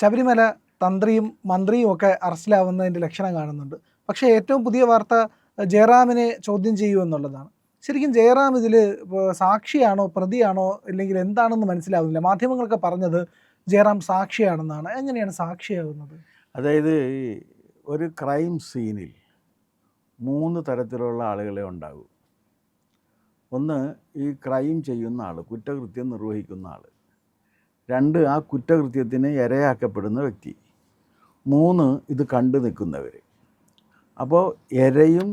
ശബരിമല തന്ത്രിയും മന്ത്രിയും ഒക്കെ അറസ്റ്റിലാവുന്നതിന്റെ ലക്ഷണം കാണുന്നുണ്ട്. പക്ഷേ ഏറ്റവും പുതിയ വാർത്ത ജയറാമിനെ ചോദ്യം ചെയ്യൂ എന്നുള്ളതാണ്. ശരിക്കും ജയറാം ഇതിൽ സാക്ഷിയാണോ പ്രതിയാണോ അല്ലെങ്കിൽ എന്താണെന്ന് മനസ്സിലാവുന്നില്ല. മാധ്യമങ്ങളൊക്കെ പറഞ്ഞത് ജയറാം സാക്ഷിയാണെന്നാണ്. എങ്ങനെയാണ് സാക്ഷിയാകുന്നത് അതായത് ഈ ഒരു ക്രൈം സീനിൽ മൂന്ന് തരത്തിലുള്ള ആളുകളെ ഉണ്ടാകൂ. ഒന്ന് ഈ ക്രൈം ചെയ്യുന്ന ആൾ കുറ്റകൃത്യം നിർവഹിക്കുന്ന ആൾ രണ്ട് ആ കുറ്റകൃത്യത്തിന് ഇരയാക്കപ്പെടുന്ന വ്യക്തി. മൂന്ന് ഇത് കണ്ടു നിൽക്കുന്നവർ അപ്പോൾ ഇരയും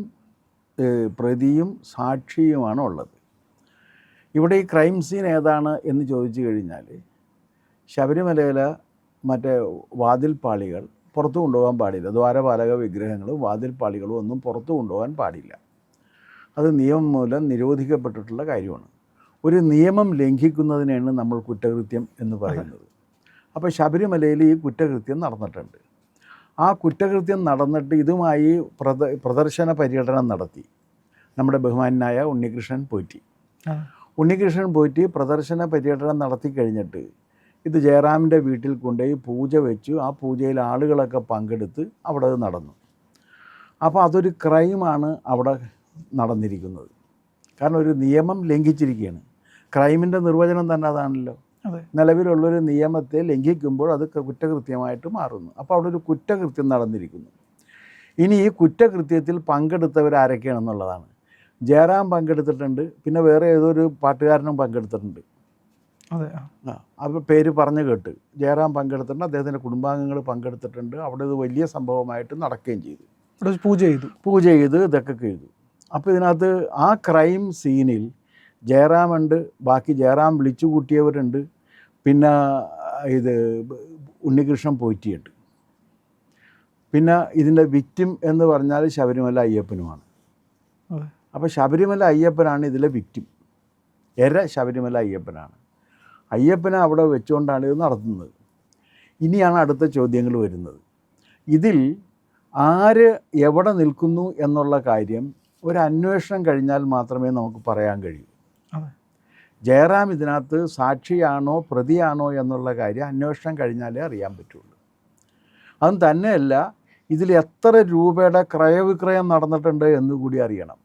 പ്രതിയും സാക്ഷിയുമാണ് ഉള്ളത്. ഇവിടെ ഈ ക്രൈം സീൻ ഏതാണ് എന്ന് ചോദിച്ചു കഴിഞ്ഞാൽ ശബരിമലയിലെ മറ്റേ വാതിൽപ്പാളികൾ പുറത്തു കൊണ്ടുപോകാൻ പാടില്ല. ദ്വാരപാലക വിഗ്രഹങ്ങളും വാതിൽപ്പാളികളും ഒന്നും പുറത്തു കൊണ്ടുപോകാൻ പാടില്ല. അത് നിയമം മൂലം നിരോധിക്കപ്പെട്ടിട്ടുള്ള കാര്യമാണ്. ഒരു നിയമം ലംഘിക്കുന്നതിനാണ് നമ്മൾ കുറ്റകൃത്യം എന്ന് പറയുന്നത്. അപ്പോൾ ശബരിമലയിൽ ഈ കുറ്റകൃത്യം നടന്നിട്ടുണ്ട്. ആ കുറ്റകൃത്യം നടന്നിട്ട് ഇതുമായി പ്രദ പ്രദർശന പര്യടനം നടത്തി. നമ്മുടെ ബഹുമാനായ ഉണ്ണികൃഷ്ണൻ പോറ്റി. ഉണ്ണികൃഷ്ണൻ പോറ്റി പ്രദർശന പര്യടനം നടത്തി കഴിഞ്ഞിട്ട് ഇത് ജയറാമിന്റെ വീട്ടിൽ കൊണ്ടുപോയി പൂജ വെച്ചു. ആ പൂജയിൽ ആളുകളൊക്കെ പങ്കെടുത്ത് അവിടെ അത് നടന്നു. അപ്പോൾ അതൊരു ക്രൈമാണ് അവിടെ നടന്നിരിക്കുന്നത്. കാരണം ഒരു നിയമം ലംഘിച്ചിരിക്കുകയാണ്. ക്രൈമിന്റെ നിർവചനം തന്നെ അതാണല്ലോ. അതെ. നിലവിലുള്ളൊരു നിയമത്തെ ലംഘിക്കുമ്പോൾ അത് കുറ്റകൃത്യമായിട്ട് മാറുന്നു. അപ്പോൾ അവിടെ ഒരു കുറ്റകൃത്യം നടന്നിരിക്കുന്നു. ഇനി ഈ കുറ്റകൃത്യത്തിൽ പങ്കെടുത്തവർ ആരൊക്കെയാണെന്നുള്ളതാണ്. ജയറാം പങ്കെടുത്തിട്ടുണ്ട് പിന്നെ വേറെ ഏതോ ഒരു പാട്ടുകാരനും പങ്കെടുത്തിട്ടുണ്ട്. അതെ. ആ. അപ്പോൾ പേര് പറഞ്ഞു കേട്ട്. ജയറാം പങ്കെടുത്തിട്ടുണ്ട് അദ്ദേഹത്തിന്റെ കുടുംബാംഗങ്ങൾ പങ്കെടുത്തിട്ടുണ്ട്. അവിടെ ഇത് വലിയ സംഭവമായിട്ട് നടക്കുകയും ചെയ്തു. ഇവിടെ പൂജ ചെയ്തു. പൂജ ചെയ്ത് ഇതൊക്കെ ചെയ്തു. അപ്പോൾ ഇതിനകത്ത് ആ ക്രൈം സീനിൽ ജയറാമുണ്ട് ബാക്കി ജയറാം വിളിച്ചു കൂട്ടിയവരുണ്ട്. പിന്നെ ഇത് ഉണ്ണികൃഷ്ണൻ പോയിറ്റിയുണ്ട് പിന്നെ ഇതിന്റെ വിക്റ്റിം എന്ന് പറഞ്ഞാൽ ശബരിമല അയ്യപ്പനുമാണ്. അപ്പോൾ ശബരിമല അയ്യപ്പനാണ് ഇതിലെ വിക്റ്റിം എര ശബരിമല അയ്യപ്പനാണ്. അയ്യപ്പനെ അവിടെ വെച്ചുകൊണ്ടാണ് ഇത് നടത്തുന്നത്. ഇനിയാണ് അടുത്ത ചോദ്യങ്ങൾ വരുന്നത്. ഇതിൽ ആര് എവിടെ നിൽക്കുന്നു എന്നുള്ള കാര്യം ഒരു അന്വേഷണം കഴിഞ്ഞാൽ മാത്രമേ നമുക്ക് പറയാൻ കഴിയൂ. ജയറാം ഇതിനകത്ത് സാക്ഷിയാണോ പ്രതിയാണോ എന്നുള്ള കാര്യം അന്വേഷണം കഴിഞ്ഞാലേ അറിയാൻ പറ്റുള്ളൂ. അതും തന്നെയല്ല ഇതിൽ എത്ര രൂപയുടെ ക്രയവിക്രയം നടന്നിട്ടുണ്ട് എന്ന് കൂടി അറിയണം.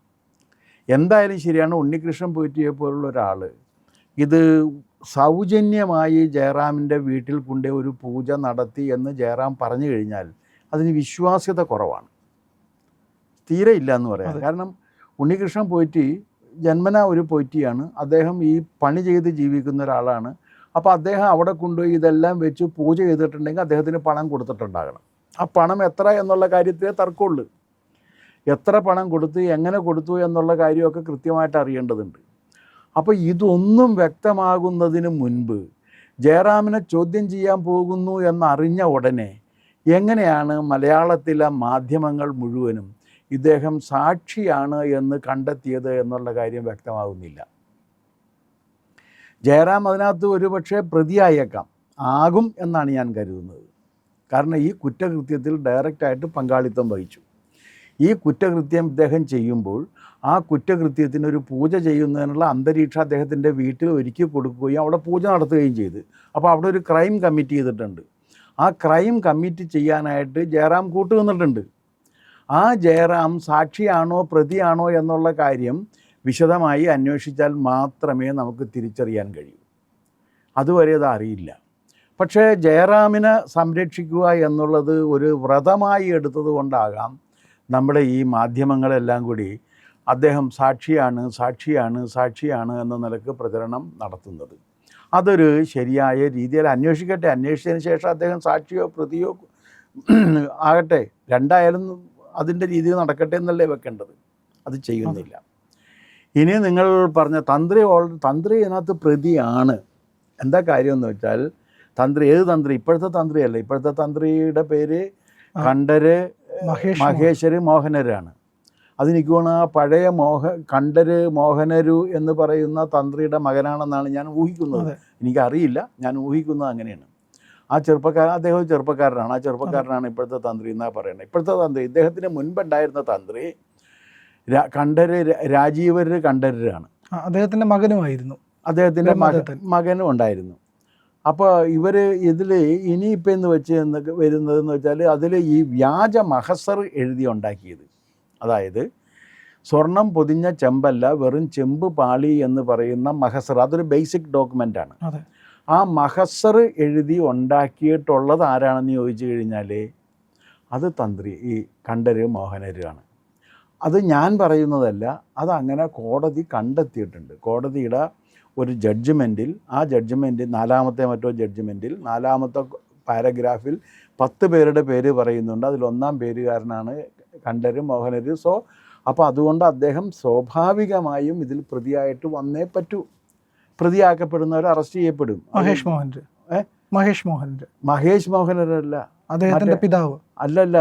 എന്തായാലും ശരിയാണ് ഉണ്ണികൃഷ്ണൻ പോയിറ്റിയെ പോലുള്ള ഒരാൾ ഇത് സൗജന്യമായി ജയറാമിന്റെ വീട്ടിൽ കൊണ്ടേ ഒരു പൂജ നടത്തി എന്ന് ജയറാം പറഞ്ഞു കഴിഞ്ഞാൽ അതിന് വിശ്വാസ്യത കുറവാണ്. തീരെ ഇല്ല എന്ന് പറയാം. കാരണം ഉണ്ണികൃഷ്ണൻ പോറ്റി ജന്മന ഒരു പൊയ്റ്റിയാണ് അദ്ദേഹം ഈ പണി ചെയ്ത് ജീവിക്കുന്ന ഒരാളാണ്. അപ്പോൾ അദ്ദേഹം അവിടെ കൊണ്ടുപോയി ഇതെല്ലാം വെച്ച് പൂജ ചെയ്തിട്ടുണ്ടെങ്കിൽ അദ്ദേഹത്തിന് പണം കൊടുത്തിട്ടുണ്ടാകണം. ആ പണം എത്ര എന്നുള്ള കാര്യത്തിലേ തർക്കമുള്ളൂ. എത്ര പണം കൊടുത്തു എങ്ങനെ കൊടുത്തു എന്നുള്ള കാര്യമൊക്കെ കൃത്യമായിട്ട് അറിയേണ്ടതുണ്ട്. അപ്പോൾ ഇതൊന്നും വ്യക്തമാകുന്നതിന് മുൻപ് ജയറാമിനെ ചോദ്യം ചെയ്യാൻ പോകുന്നു എന്നറിഞ്ഞ ഉടനെ എങ്ങനെയാണ് മലയാളത്തിലെ മാധ്യമങ്ങൾ മുഴുവനും ഇദ്ദേഹം സാക്ഷിയാണ് എന്ന് കണ്ടെത്തിയത് എന്നുള്ള കാര്യം വ്യക്തമാകുന്നില്ല ജയറാം അതിനകത്ത് ഒരുപക്ഷെ പ്രതിയായേക്കാം ആകും എന്നാണ് ഞാൻ കരുതുന്നത്. കാരണം ഈ കുറ്റകൃത്യത്തിൽ ഡയറക്റ്റായിട്ട് പങ്കാളിത്തം വഹിച്ചു. ഈ കുറ്റകൃത്യം ഇദ്ദേഹം ചെയ്യുമ്പോൾ ആ കുറ്റകൃത്യത്തിന് ഒരു പൂജ ചെയ്യുന്നതിനുള്ള അന്തരീക്ഷം അദ്ദേഹത്തിന്റെ വീട്ടിൽ ഒരുക്കി കൊടുക്കുകയും അവിടെ പൂജ നടത്തുകയും ചെയ്ത്. അപ്പോൾ അവിടെ ഒരു ക്രൈം കമ്മിറ്റ് ചെയ്തിട്ടുണ്ട്. ആ ക്രൈം കമ്മിറ്റ് ചെയ്യാനായിട്ട് ജയറാം കൂട്ടുനിന്നിട്ടുണ്ട്. ആ ജയറാം സാക്ഷിയാണോ പ്രതിയാണോ എന്നുള്ള കാര്യം വിശദമായി അന്വേഷിച്ചാൽ മാത്രമേ നമുക്ക് തിരിച്ചറിയാൻ കഴിയൂ. അതുവരെ അത് അറിയില്ല. പക്ഷേ ജയറാമിനെ സംരക്ഷിക്കുക എന്നുള്ളത് ഒരു വ്രതമായി എടുത്തത് കൊണ്ടാകാം നമ്മുടെ ഈ മാധ്യമങ്ങളെല്ലാം കൂടി അദ്ദേഹം സാക്ഷിയാണ് സാക്ഷിയാണ് സാക്ഷിയാണ് എന്ന നിലയ്ക്ക് പ്രചരണം നടത്തുന്നത്. അതൊരു ശരിയായ രീതിയിൽ അന്വേഷിക്കട്ടെ. അന്വേഷിച്ചതിന് ശേഷം അദ്ദേഹം സാക്ഷിയോ പ്രതിയോ ആകട്ടെ രണ്ടായാലും അതിന്റെ രീതിയിൽ നടക്കട്ടെ എന്നല്ലേ വെക്കേണ്ടത്? അത് ചെയ്യുന്നില്ല. ഇനി നിങ്ങൾ പറഞ്ഞ തന്ത്രി ഓൾ തന്ത്രി ഇതിനകത്ത് പ്രതിയാണ്. എന്താ കാര്യം എന്ന് വെച്ചാൽ തന്ത്രി ഏത് തന്ത്രി? ഇപ്പോഴത്തെ തന്ത്രിയല്ല. ഇപ്പോഴത്തെ തന്ത്രിയുടെ പേര്. കണ്ഠര് മഹേശ്വര് മോഹനരാണ്. അതെനിക്ക് തോന്നുന്നു ആ പഴയ മോഹ കണ്ഠര് മോഹനരു എന്ന് പറയുന്ന തന്ത്രിയുടെ മകനാണെന്നാണ് ഞാൻ ഊഹിക്കുന്നത്. എനിക്കറിയില്ല. ഞാൻ ഊഹിക്കുന്നത് അങ്ങനെയാണ്. ആ ചെറുപ്പക്കാരൻ അദ്ദേഹം ചെറുപ്പക്കാരനാണ്. ആ ചെറുപ്പക്കാരനാണ് ഇപ്പോഴത്തെ തന്ത്രി എന്നാ പറയുന്നത് ഇപ്പോഴത്തെ തന്ത്രി ഇദ്ദേഹത്തിന് മുൻപുണ്ടായിരുന്ന തന്ത്രി കണ്ഠര് രാജീവര് കണ്ഠരരാണ്. അദ്ദേഹത്തിന്റെ അദ്ദേഹത്തിന്റെ മകനുമായിരുന്നു. അദ്ദേഹത്തിന്റെ മക. മകനും ഉണ്ടായിരുന്നു. അപ്പോൾ ഇവർ ഇതിൽ ഇനിയിപ്പോൾ എന്ന് വെച്ച് എന്ന് വരുന്നതെന്ന് വെച്ചാൽ അതിൽ ഈ വ്യാജ മഹസർ എഴുതി ഉണ്ടാക്കിയത്. അതായത് സ്വർണം പൊതിഞ്ഞ ചെമ്പല്ല വെറും ചെമ്പ് പാളി എന്ന് പറയുന്ന മഹസർ. അതൊരു ബേസിക് ഡോക്യുമെന്റാണ് അതെ. ആ മഹസർ എഴുതി ഉണ്ടാക്കിയിട്ടുള്ളത് ആരാണെന്ന് ചോദിച്ചു കഴിഞ്ഞാൽ അത് തന്ത്രി ഈ കണ്ഠര് മോഹനരുമാണ് അത് ഞാൻ പറയുന്നതല്ല അതങ്ങനെ കോടതി കണ്ടെത്തിയിട്ടുണ്ട്. കോടതിയുടെ ഒരു ജഡ്ജ്മെന്റിൽ ആ ജഡ്ജ്മെന്റിൽ നാലാമത്തെ മറ്റോ ജഡ്ജ്മെന്റിൽ നാലാമത്തെ പാരഗ്രാഫിൽ പത്ത് പേരുടെ പേര് പറയുന്നുണ്ട്. അതിലൊന്നാം പേരുകാരനാണ് കണ്ഠര് മോഹനര്. സോ അപ്പോൾ അതുകൊണ്ട് അദ്ദേഹം സ്വാഭാവികമായും ഇതിൽ പ്രതിയായിട്ട് വന്നേ പറ്റൂ. പ്രതിയാക്കപ്പെടുന്നവർ അറസ്റ്റ് ചെയ്യപ്പെടും. മഹേഷ് മോഹന്റെ? മഹേഷ് മോഹന്റെ മഹേഷ് മോഹനരല്ല അദ്ദേഹത്തിന്റെ പിതാവ്. അല്ലല്ല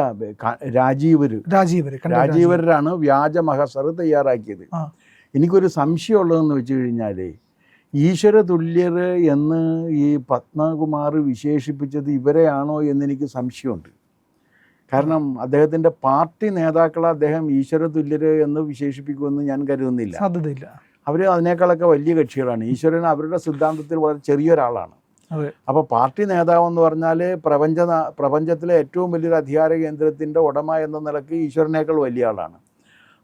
രാജീവർ രാജീവര്. രാജീവര്. രാജീവരാണ് വ്യാജ മഹസർ തയ്യാറാക്കിയത്. എനിക്കൊരു സംശയം സംശയമുള്ളതെന്ന് വെച്ച് കഴിഞ്ഞാൽ ഈശ്വര തുല്യർ എന്ന് ഈ പത്മകുമാർ വിശേഷിപ്പിച്ചത് ഇവരെയാണോ എന്നെനിക്ക് സംശയമുണ്ട്. കാരണം അദ്ദേഹത്തിന്റെ പാർട്ടി നേതാക്കളെ അദ്ദേഹം ഈശ്വര തുല്യർ എന്ന് വിശേഷിപ്പിക്കുമെന്ന് ഞാൻ കരുതുന്നില്ല. സാധ്യതയില്ല. അവർ അതിനേക്കാളൊക്കെ വലിയ കക്ഷികളാണ്. ഈശ്വരൻ അവരുടെ സിദ്ധാന്തത്തിൽ വളരെ ചെറിയൊരാളാണ്. അപ്പോൾ പാർട്ടി നേതാവ് എന്ന് പറഞ്ഞാൽ പ്രപഞ്ച പ്രപഞ്ചത്തിലെ ഏറ്റവും വലിയൊരു അധികാര കേന്ദ്രത്തിന്റെ ഉടമ എന്ന നിലയ്ക്ക് ഈശ്വരനേക്കാൾ വലിയ ആളാണ്.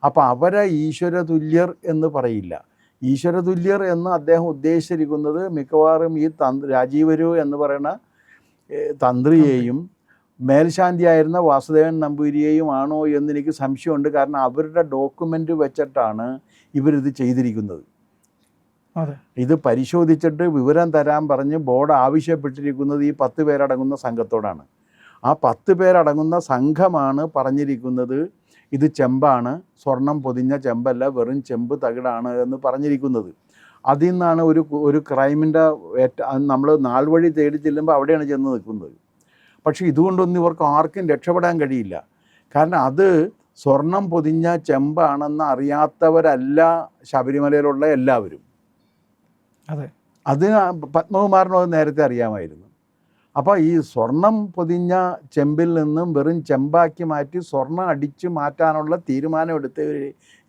അപ്പോൾ അവരെ ഈശ്വര തുല്യർ എന്ന് പറയില്ല. ഈശ്വര തുല്യർ എന്ന് അദ്ദേഹം ഉദ്ദേശിച്ചിരിക്കുന്നത് മിക്കവാറും ഈ തന്ത്രി രാജീവരു എന്ന് പറയുന്ന തന്ത്രിയെയും മേൽശാന്തിയായിരുന്ന വാസുദേവൻ നമ്പൂരിയെയും ആണോ എന്ന് എനിക്ക് സംശയമുണ്ട്. കാരണം അവരുടെ ഡോക്യുമെന്റ് വെച്ചിട്ടാണ് ഇവരിത് ചെയ്തിരിക്കുന്നത്. ഇത് പരിശോധിച്ചിട്ട് വിവരം തരാൻ പറഞ്ഞ് ബോർഡ് ആവശ്യപ്പെട്ടിരിക്കുന്നത് ഈ പത്ത് പേരടങ്ങുന്ന സംഘത്തോടാണ്. ആ പത്ത് പേരടങ്ങുന്ന സംഘമാണ് പറഞ്ഞിരിക്കുന്നത് ഇത് ചെമ്പാണ്. സ്വർണം പൊതിഞ്ഞ ചെമ്പല്ല വെറും ചെമ്പ് തകിടാണ് എന്ന് പറഞ്ഞിരിക്കുന്നത്. അതിൽ നിന്നാണ് ഒരു ഒരു ക്രൈമിന്റെ ഏറ്റ നമ്മൾ നാൾ വഴി തേടി ചെല്ലുമ്പോൾ അവിടെയാണ് ചെന്ന് നിൽക്കുന്നത്. പക്ഷേ ഇതുകൊണ്ടൊന്നും ഇവർക്ക് ആർക്കും രക്ഷപ്പെടാൻ കഴിയില്ല. കാരണം അത് സ്വർണം പൊതിഞ്ഞ ചെമ്പാണെന്ന് അറിയാത്തവരല്ല ശബരിമലയിലുള്ള എല്ലാവരും. അതെ. അത് പത്മകുമാറിനോ നേരത്തെ അറിയാമായിരുന്നു. അപ്പോൾ ഈ സ്വർണം പൊതിഞ്ഞ ചെമ്പിൽ നിന്നും വെറും ചെമ്പാക്കി മാറ്റി സ്വർണം അടിച്ചു മാറ്റാനുള്ള തീരുമാനമെടുത്ത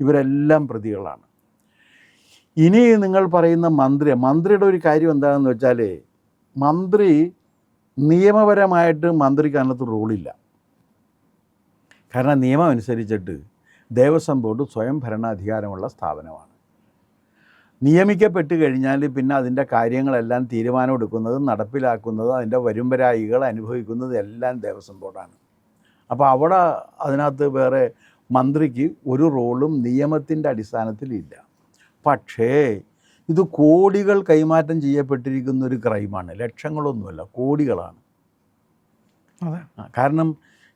ഇവരെല്ലാം പ്രതികളാണ്. ഇനി നിങ്ങൾ പറയുന്ന മന്ത്രി മന്ത്രിയുടെ ഒരു കാര്യം എന്താണെന്ന് വെച്ചാൽ മന്ത്രി നിയമപരമായിട്ട് മന്ത്രിക്ക് അതിനകത്ത് റോളില്ല. കാരണം നിയമം അനുസരിച്ചിട്ട് ദേവസ്വം ബോർഡ് സ്വയം ഭരണാധികാരമുള്ള സ്ഥാപനമാണ്. നിയമിക്കപ്പെട്ട് കഴിഞ്ഞാൽ പിന്നെ അതിന്റെ കാര്യങ്ങളെല്ലാം തീരുമാനമെടുക്കുന്നതും നടപ്പിലാക്കുന്നതും അതിന്റെ വരുമ്പരായികൾ അനുഭവിക്കുന്നതും എല്ലാം ദേവസ്വം ബോർഡാണ്. അപ്പോൾ അവിടെ അതിനകത്ത് വേറെ മന്ത്രിക്ക് ഒരു റോളും നിയമത്തിന്റെ അടിസ്ഥാനത്തിലില്ല പക്ഷേ ഇത് കോടികൾ കൈമാറ്റം ചെയ്യപ്പെട്ടിരിക്കുന്ന ഒരു ക്രൈമാണ്. ലക്ഷങ്ങളൊന്നുമല്ല കോടികളാണ്. കാരണം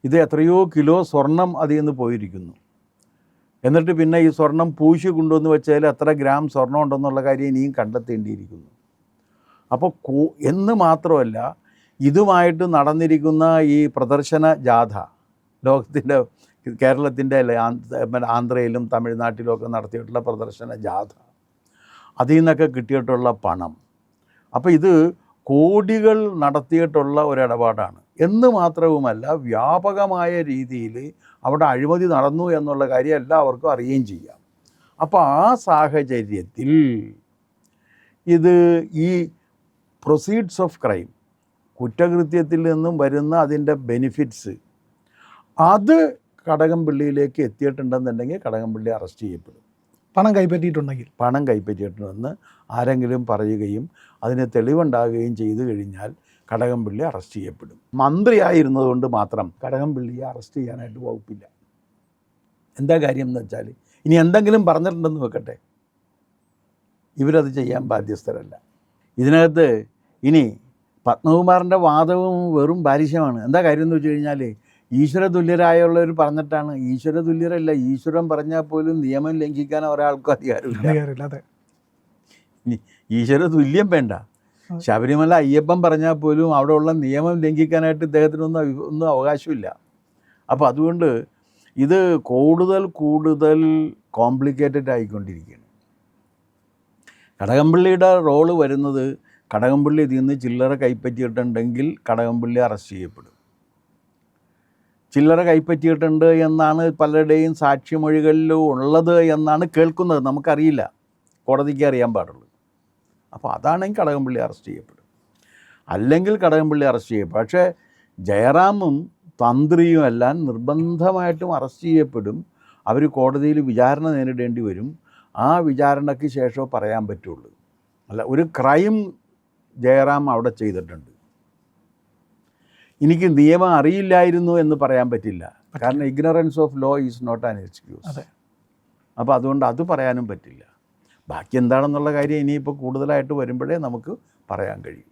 ഇത് എത്രയോ കിലോ സ്വർണം അതിൽ നിന്ന് പോയിരിക്കുന്നു. എന്നിട്ട് പിന്നെ ഈ സ്വർണം പൂശി കൊണ്ടുവന്ന് വെച്ചാൽ എത്ര ഗ്രാം സ്വർണം ഉണ്ടെന്നുള്ള കാര്യം ഇനിയും കണ്ടെത്തേണ്ടിയിരിക്കുന്നു. അപ്പോൾ കോ എന്ന് മാത്രമല്ല ഇതുമായിട്ട് നടന്നിരിക്കുന്ന ഈ പ്രദർശന ജാഥ ലോകത്തിന്റെ കേരളത്തിന്റെ അല്ലെ ആന്ധ്രയിലും തമിഴ്നാട്ടിലും ഒക്കെ നടത്തിയിട്ടുള്ള പ്രദർശന ജാഥ അതിൽ നിന്നൊക്കെ കിട്ടിയിട്ടുള്ള പണം. അപ്പോൾ ഇത് കോടികൾ നടത്തിയിട്ടുള്ള ഒരിടപാടാണ്. എന്ന് മാത്രവുമല്ല വ്യാപകമായ രീതിയിൽ അവിടെ അഴിമതി നടന്നു എന്നുള്ള കാര്യം എല്ലാവർക്കും അറിയുകയും ചെയ്യാം. അപ്പോൾ ആ സാഹചര്യത്തിൽ ഇത് ഈ പ്രൊസീഡ്സ് ഓഫ് ക്രൈം കുറ്റകൃത്യത്തിൽ നിന്നും വരുന്ന അതിന്റെ ബെനിഫിറ്റ്സ് അത് കടകംപള്ളിയിലേക്ക് എത്തിയിട്ടുണ്ടെന്നുണ്ടെങ്കിൽ കടകംപള്ളി അറസ്റ്റ് ചെയ്യപ്പെടും. പണം കൈപ്പറ്റിയിട്ടുണ്ടെങ്കിൽ. പണം കൈപ്പറ്റിയിട്ടുണ്ടെന്ന് ആരെങ്കിലും പറയുകയും അതിന് തെളിവുണ്ടാകുകയും ചെയ്തു കഴിഞ്ഞാൽ കടകംപള്ളി അറസ്റ്റ് ചെയ്യപ്പെടും. മന്ത്രിയായിരുന്നതുകൊണ്ട് മാത്രം കടകംപള്ളിയെ അറസ്റ്റ് ചെയ്യാനായിട്ട് വകുപ്പില്ല. എന്താ കാര്യം എന്ന് വെച്ചാൽ ഇനി എന്തെങ്കിലും പറഞ്ഞിട്ടുണ്ടെന്ന് വെക്കട്ടെ. ഇവരത് ചെയ്യാൻ ബാധ്യസ്ഥരല്ല. ഇതിനകത്ത് ഇനി പത്മകുമാറിന്റെ വാദവും വെറും പാരിശ്യമാണ്. എന്താ കാര്യം എന്ന് വെച്ച് കഴിഞ്ഞാൽ ഈശ്വര തുല്യരായുള്ളവർ പറഞ്ഞിട്ടാണ്. ഈശ്വര തുല്യരല്ല ഈശ്വരൻ പറഞ്ഞാൽ പോലും നിയമം ലംഘിക്കാൻ ഒരാൾക്കും അധികാരമില്ല. ഈശ്വര തുല്യം വേണ്ട. ശബരിമല അയ്യപ്പൻ പറഞ്ഞാൽ പോലും അവിടെ ഉള്ള നിയമം ലംഘിക്കാനായിട്ട് ഇദ്ദേഹത്തിനൊന്നും ഒന്നും അവകാശമില്ല. അപ്പോൾ അതുകൊണ്ട് ഇത് കൂടുതൽ കൂടുതൽ കോംപ്ലിക്കേറ്റഡ് ആയിക്കൊണ്ടിരിക്കുകയാണ്. കടകംപള്ളിയുടെ റോൾ വരുന്നത് കടകംപള്ളി ഇതിൽ നിന്ന് ചില്ലറ കൈപ്പറ്റിയിട്ടുണ്ടെങ്കിൽ കടകംപള്ളി അറസ്റ്റ് ചെയ്യപ്പെടും. ചില്ലറ കൈപ്പറ്റിയിട്ടുണ്ട് എന്നാണ് പലരുടെയും സാക്ഷിമൊഴികളിൽ ഉള്ളത് എന്നാണ് കേൾക്കുന്നത്. നമുക്കറിയില്ല. കോടതിക്ക് അറിയാൻ പാടുള്ളൂ. അപ്പോൾ അതാണെങ്കിൽ കടകംപള്ളി അറസ്റ്റ് ചെയ്യപ്പെടും. അല്ലെങ്കിൽ കടകംപള്ളി അറസ്റ്റ് ചെയ്യപ്പെടും. പക്ഷേ ജയറാമും തന്ത്രിയും എല്ലാം നിർബന്ധമായിട്ടും അറസ്റ്റ് ചെയ്യപ്പെടും. അവർ കോടതിയിൽ വിചാരണ നേരിടേണ്ടി വരും. ആ വിചാരണയ്ക്ക് ശേഷമേ പറയാൻ പറ്റുള്ളൂ. അല്ല ഒരു ക്രൈം ജയറാം അവിടെ ചെയ്തിട്ടുണ്ട്. എനിക്ക് നിയമം അറിയില്ലായിരുന്നു എന്ന് പറയാൻ പറ്റില്ല. കാരണം ignorance of law is not an excuse അതെ. അപ്പോൾ അതുകൊണ്ട് അത് പറയാനും പറ്റില്ല. ബാക്കി എന്താണെന്നുള്ള കാര്യം ഇനിയിപ്പോൾ കൂടുതലായിട്ട് വരുമ്പോഴേ നമുക്ക് പറയാൻ കഴിയും.